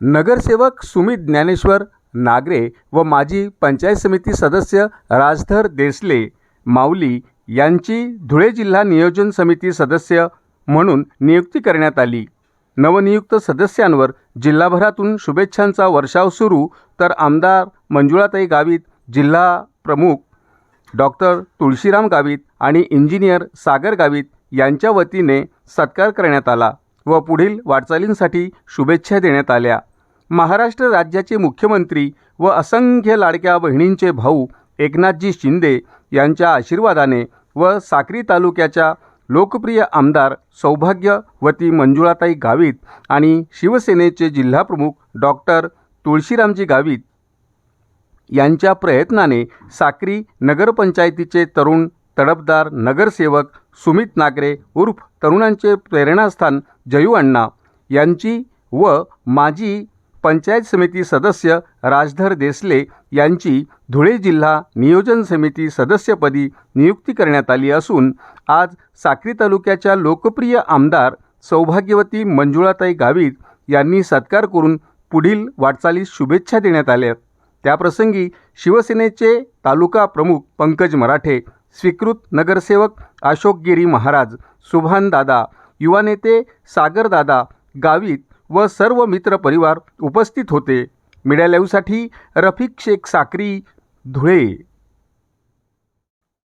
नगरसेवक सुमित ज्ञानेश्वर नागरे व माजी पंचायत समिती सदस्य राजधर देसले माऊली यांची धुळे जिल्हा नियोजन समिती सदस्य म्हणून नियुक्ती करण्यात आली. नवनियुक्त सदस्यांवर जिल्हाभरातून शुभेच्छांचा वर्षाव सुरू तर आमदार मंजुळाताई गावित जिल्हा प्रमुख डॉक्टर तुळशीराम गावित आणि इंजिनियर सागर गावित यांच्या वतीने सत्कार करण्यात आला. व पुढील वाटचालींसाठी शुभेच्छा देण्यात आल्या. महाराष्ट्र राज्याचे मुख्यमंत्री व असंख्य लाडक्या बहिणींचे भाऊ एकनाथजी शिंदे यांच्या आशीर्वादाने व साक्री तालुक्याच्या लोकप्रिय आमदार सौभाग्यवती मंजुळाताई गावित आणि शिवसेनेचे जिल्हाप्रमुख डॉक्टर तुळशीरामजी गावित यांच्या प्रयत्नाने साक्री नगरपंचायतीचे तरुण तडफदार नगरसेवक सुमित नागरे उर्फ तरुणांचे प्रेरणास्थान जयू अण्णा यांची व माजी पंचायत समिती सदस्य राजधर देसले यांची धुळे जिल्हा नियोजन समिती सदस्यपदी नियुक्ती करण्यात आली असून आज साक्री तालुक्याच्या लोकप्रिय आमदार सौभाग्यवती मंजुळाताई गावित यांनी सत्कार करून पुढील वाटचालीस शुभेच्छा देण्यात आल्या. त्याप्रसंगी शिवसेनेचे तालुका प्रमुख पंकज मराठे स्वीकृत नगरसेवक अशोक गिरी महाराज सुभानदादा युवा नेते सागरदादा गावित व सर्व मित्र परिवार उपस्थित होते. मीडिया लाईव्हसाठी रफिक शेख साक्री धुळे.